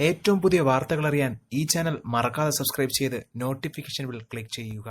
ഏറ്റവും പുതിയ വാർത്തകൾ അറിയാൻ ഈ ചാനൽ മറക്കാതെ സബ്സ്ക്രൈബ് ചെയ്ത് നോട്ടിഫിക്കേഷൻ ബിൽ ക്ലിക്ക് ചെയ്യുക.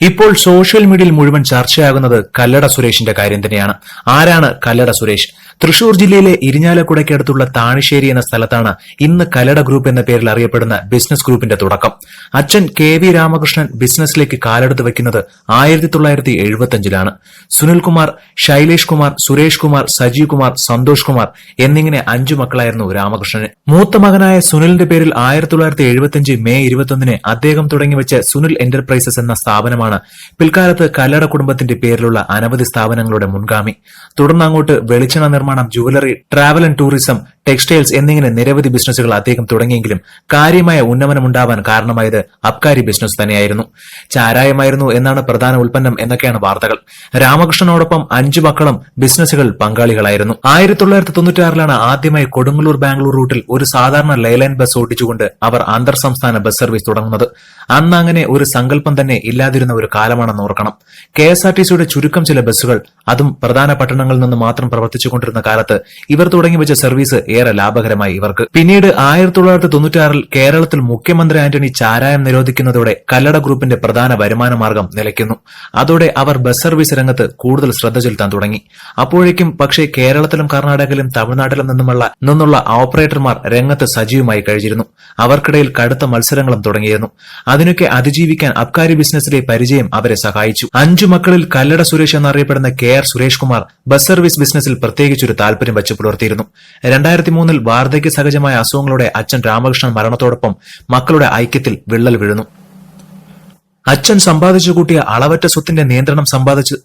ഇപ്പോൾ സോഷ്യൽ മീഡിയയിൽ മുഴുവൻ ചർച്ചയാകുന്നത് കല്ലട സുരേഷിന്റെ കാര്യം തന്നെയാണ്. ആരാണ് കല്ലട സുരേഷ്? തൃശൂർ ജില്ലയിലെ ഇരിഞ്ഞാലക്കുടയ്ക്കടുത്തുള്ള താണിശ്ശേരി എന്ന സ്ഥലത്താണ് ഇന്ന് കലട ഗ്രൂപ്പ് എന്ന പേരിൽ അറിയപ്പെടുന്ന ബിസിനസ് ഗ്രൂപ്പിന്റെ തുടക്കം. അച്ഛൻ കെ വി രാമകൃഷ്ണൻ ബിസിനസ്സിലേക്ക് കാലെടുത്ത് വെക്കുന്നത് ആയിരത്തി തൊള്ളായിരത്തി എഴുപത്തിയഞ്ചിലാണ് സുനിൽകുമാർ ശൈലേഷ് കുമാർ സുരേഷ് കുമാർ സജീവ് കുമാർ സന്തോഷ് കുമാർ എന്നിങ്ങനെ അഞ്ചു മക്കളായിരുന്നു രാമകൃഷ്ണന്. മൂത്ത മകനായ സുനിലിന്റെ പേരിൽ ആയിരത്തി തൊള്ളായിരത്തി എഴുപത്തിയഞ്ച് മെയ് ഇരുപത്തൊന്നിന് അദ്ദേഹം തുടങ്ങിവെച്ച സുനിൽ എന്റർപ്രൈസസ് എന്ന സ്ഥാപനമാണ് പിൽക്കാലത്ത് കല്ലട കുടുംബത്തിന്റെ പേരിലുള്ള അനവധി സ്ഥാപനങ്ങളുടെ മുൻഗാമി. തുടർന്ന് അങ്ങോട്ട് വെളിച്ചെണ്ണ jewellery travel and tourism textiles എന്നിങ്ങനെ നിരവധി ബിസിനസ്സുകൾ അദ്ദേഹം തുടങ്ങിയെങ്കിലും കാര്യമായ ഉന്നമനമുണ്ടാവാൻ കാരണമായത് അബ്കാരി ബിസിനസ് തന്നെയായിരുന്നു. ചാരായമായിരുന്നു എന്നാണ് പ്രധാന ഉൽപ്പന്നം എന്നൊക്കെയാണ് വാർത്തകൾ. രാമകൃഷ്ണനോടൊപ്പം അഞ്ചു മക്കളും ബിസിനസ്സുകൾ പങ്കാളികളായിരുന്നു. ആയിരത്തി തൊള്ളായിരത്തി തൊണ്ണൂറ്റാറിലാണ് ആദ്യമായി കൊടുങ്ങല്ലൂർ ബാംഗ്ലൂർ റൂട്ടിൽ ഒരു സാധാരണ ലൈലൈൻ ബസ് ഓടിച്ചുകൊണ്ട് അവർ അന്തർ സംസ്ഥാന ബസ് സർവീസ് തുടങ്ങുന്നത്. അന്ന് അങ്ങനെ ഒരു സങ്കല്പം തന്നെ ഇല്ലാതിരുന്ന ഒരു കാലമാണെന്ന് ഓർക്കണം. കെ എസ് ആർ ടി സിയുടെ ചുരുക്കം ചില ബസ്സുകൾ അതും പ്രധാന പട്ടണങ്ങളിൽ നിന്ന് മാത്രം പ്രവർത്തിച്ചുകൊണ്ടിരുന്ന കാലത്ത് ഇവർ തുടങ്ങി വെച്ച സർവീസ് ഏറെ ലാഭകരമായി ഇവർക്ക്. പിന്നീട് ആയിരത്തി തൊള്ളായിരത്തി തൊണ്ണൂറ്റാറിൽ കേരളത്തിൽ മുഖ്യമന്ത്രി ആന്റണി ചാരായം നിരോധിക്കുന്നതോടെ കല്ലട ഗ്രൂപ്പിന്റെ പ്രധാന വരുമാന മാർഗം നിലയ്ക്കുന്നു. അതോടെ അവർ ബസ് സർവീസ് രംഗത്ത് കൂടുതൽ ശ്രദ്ധ ചെലുത്താൻ തുടങ്ങി. അപ്പോഴേക്കും പക്ഷേ കേരളത്തിലും കർണാടകയിലും തമിഴ്നാട്ടിലും നിന്നുമുള്ള നിന്നുള്ള ഓപ്പറേറ്റർമാർ രംഗത്ത് സജീവമായി കഴിഞ്ഞിരുന്നു. അവർക്കിടയിൽ കടുത്ത മത്സരങ്ങളും തുടങ്ങിയിരുന്നു. അതിനൊക്കെ അതിജീവിക്കാൻ അബ്കാരി ബിസിനസ്സിലെ പരിചയം അവരെ സഹായിച്ചു. അഞ്ചു മക്കളിൽ കല്ലട സുരേഷ് എന്നറിയപ്പെടുന്ന K R Suresh Kumar bus service ബിസിനസ്സിൽ പ്രത്യേകിച്ചൊരു താൽപര്യം വച്ച് പുലർത്തിയിരുന്നു. രണ്ടായിരത്തി മൂന്നിൽ വാർദ്ധക്യ സഹജമായ അസുഖങ്ങളോടെ അച്ഛൻ രാമകൃഷ്ണൻ മരണത്തോടൊപ്പം മക്കളുടെ ഐക്യത്തിൽ വിള്ളൽ വീഴുന്നു. അച്ഛൻ സമ്പാദിച്ചു കൂട്ടിയ അളവറ്റ സ്വത്തിന്റെ നിയന്ത്രണം സമ്പാദിച്ചു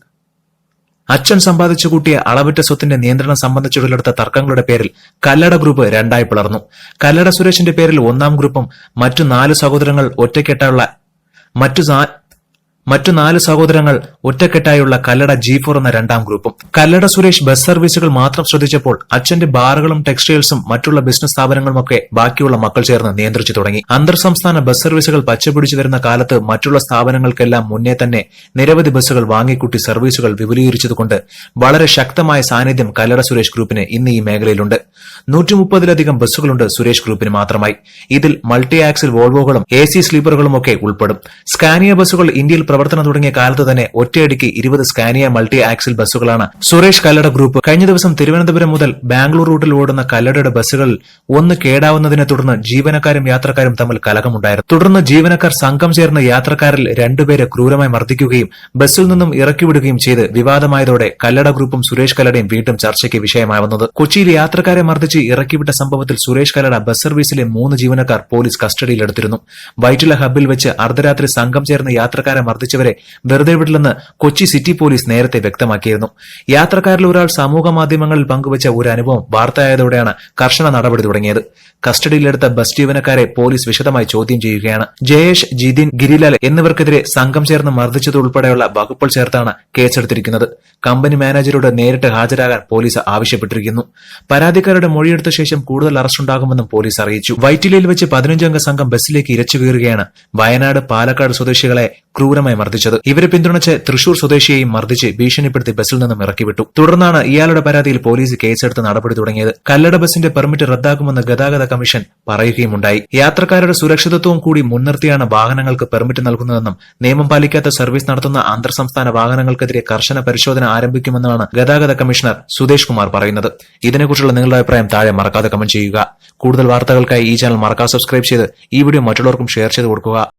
അച്ഛൻ സമ്പാദിച്ചു കൂട്ടിയ അളവറ്റ സ്വത്തിന്റെ നിയന്ത്രണം സംബന്ധിച്ചുടലെടുത്ത തർക്കങ്ങളുടെ പേരിൽ കല്ലട ഗ്രൂപ്പ് രണ്ടായി പിളർന്നു. കല്ലട സുരേഷിന്റെ പേരിൽ ഒന്നാം ഗ്രൂപ്പും മറ്റു നാല് സഹോദരങ്ങൾ ഒറ്റക്കെട്ടുള്ള മറ്റു മറ്റു നാല് സഹോദരങ്ങൾ ഒറ്റക്കെട്ടായുള്ള കല്ലട ജി ഫോർ എന്ന രണ്ടാം ഗ്രൂപ്പും. കല്ലട സുരേഷ് ബസ് സർവീസുകൾ മാത്രം ശ്രദ്ധിച്ചപ്പോൾ അച്ഛന്റെ ബാറുകളും ടെക്സ്റ്റൈൽസും മറ്റുള്ള ബിസിനസ് സ്ഥാപനങ്ങളുമൊക്കെ ബാക്കിയുള്ള മക്കൾ ചേർന്ന് നിയന്ത്രിച്ചു തുടങ്ങി. അന്തർ സംസ്ഥാന ബസ് സർവീസുകൾ പച്ചപിടിച്ചു വരുന്ന കാലത്ത് മറ്റുള്ള സ്ഥാപനങ്ങൾക്കെല്ലാം മുന്നേ തന്നെ നിരവധി ബസ്സുകൾ വാങ്ങിക്കൂട്ടി സർവീസുകൾ വിപുലീകരിച്ചതുകൊണ്ട് വളരെ ശക്തമായ സാന്നിധ്യം കല്ലട സുരേഷ് ഗ്രൂപ്പിന് ഇന്ന് ഈ മേഖലയിലുണ്ട്. നൂറ്റി മുപ്പതിലധികം ബസ്സുകളുണ്ട് സുരേഷ് ഗ്രൂപ്പിന് മാത്രമായി. ഇതിൽ മൾട്ടി ആക്സിൽ വോൾവോകളും എ സി സ്ലീപ്പറുകളും ഒക്കെ ഉൾപ്പെടും. സ്കാനിയ ബസ്സുകൾ ഇന്ത്യയിൽ പ്രവർത്തനം തുടങ്ങിയ കാലത്ത് തന്നെ ഒറ്റയടിക്ക് ഇരുപത് സ്കാനിയ മൾട്ടി ആക്സിൽ ബസ്സുകളാണ് സുരേഷ് കല്ലട ഗ്രൂപ്പ്. കഴിഞ്ഞ ദിവസം തിരുവനന്തപുരം മുതൽ ബാംഗ്ലൂർ റൂട്ടിൽ ഓടുന്ന കല്ലടയുടെ ബസ്സുകളിൽ ഒന്ന് കേടാവുന്നതിനെ തുടർന്ന് ജീവനക്കാരും യാത്രക്കാരും തമ്മിൽ കലഹമുണ്ടായിരുന്നു. തുടർന്ന് ജീവനക്കാർ സംഘം ചേർന്ന് യാത്രക്കാരിൽ രണ്ടുപേരെ ക്രൂരമായി മർദ്ദിക്കുകയും ബസ്സിൽ നിന്നും ഇറക്കിവിടുകയും ചെയ്ത് വിവാദമായതോടെ കല്ലട ഗ്രൂപ്പും സുരേഷ് കല്ലടയും വീണ്ടും ചർച്ചയ്ക്ക് വിഷയമാവുന്നത് കൊച്ചിയിൽ യാത്രക്കാരെ മർദ്ദിച്ച് ഇറക്കിവിട്ട സംഭവത്തിൽ സുരേഷ് കലട ബസ് സർവീസിലെ മൂന്ന് ജീവനക്കാർ പോലീസ് കസ്റ്റഡിയിലെടുത്തിരുന്നു. വൈറ്റില ഹബ്ബിൽ വെച്ച് അർദ്ധരാത്രി സംഘം ചേർന്ന് യാത്രക്കാരെ മർദ്ദിച്ചവരെ വെറുതെ വിടില്ലെന്ന് കൊച്ചി സിറ്റി പോലീസ് നേരത്തെ വ്യക്തമാക്കിയിരുന്നു. യാത്രക്കാരിൽ ഒരാൾ സമൂഹ മാധ്യമങ്ങളിൽ പങ്കുവച്ച ഒരു അനുഭവം വാർത്തയായതോടെയാണ് കർശന നടപടി തുടങ്ങിയത്. കസ്റ്റഡിയിലെടുത്ത ബസ് ജീവനക്കാരെ പോലീസ് വിശദമായി ചോദ്യം ചെയ്യുകയാണ്. ജയേഷ് ജിതിൻ ഗിരിലാൽ എന്നിവർക്കെതിരെ സംഘം ചേർന്ന് മർദ്ദിച്ചതുൾപ്പെടെയുള്ള വകുപ്പുകൾ ചേർത്താണ് കേസെടുത്തിരിക്കുന്നത്. കമ്പനി മാനേജരോട് നേരിട്ട് ഹാജരാകാൻ പോലീസ് ആവശ്യപ്പെട്ടിരിക്കുന്നു. പരാതിക്കാരുടെ മൊഴിയെടുത്ത ശേഷം കൂടുതൽ അറസ്റ്റ് ഉണ്ടാകുമെന്നും പോലീസ് അറിയിച്ചു. വൈറ്റിലയിൽ വെച്ച് പതിനഞ്ചംഗ സംഘം ബസ്സിലേക്ക് ഇരച്ചു കയറുകയാണ് വയനാട് പാലക്കാട് സ്വദേശികളെ ക്രൂരമായി മർദ്ദിച്ചത്. ഇവരെ പിന്തുണച്ച് തൃശൂർ സ്വദേശിയെയും മർദ്ദിച്ച് ഭീഷണിപ്പെടുത്തി ബസ്സിൽ നിന്നും ഇറക്കിവിട്ടു. തുടർന്നാണ് ഇയാളുടെ പരാതിയിൽ പോലീസ് കേസെടുത്ത് നടപടി തുടങ്ങിയത്. കല്ലട ബസിന്റെ പെർമിറ്റ് റദ്ദാക്കുമെന്ന് ഗതാഗത കമ്മീഷൻ പറയുകയുമുണ്ടായി. യാത്രക്കാരുടെ സുരക്ഷിതത്വവും കൂടി മുൻനിർത്തിയാണ് വാഹനങ്ങൾക്ക് പെർമിറ്റ് നൽകുന്നതെന്നും നിയമം പാലിക്കാത്ത സർവീസ് നടത്തുന്ന അന്തർ സംസ്ഥാന വാഹനങ്ങൾക്കെതിരെ കർശന പരിശോധന ആരംഭിക്കുമെന്നാണ് ഗതാഗത കമ്മീഷണർ സുദേശ് കുമാർ പറയുന്നത്. ഇതിനെക്കുറിച്ചുള്ള നിങ്ങളുടെ അഭിപ്രായം താഴെ മറക്കാതെ കമന്റ് ചെയ്യുക. കൂടുതൽ വാർത്തകൾക്കായി ഈ ചാനൽ മറക്കാതെ സബ്സ്ക്രൈബ് ചെയ്ത് ഈ വീഡിയോ മറ്റുള്ളവർക്കും ഷെയർ ചെയ്ത് കൊടുക്കുക.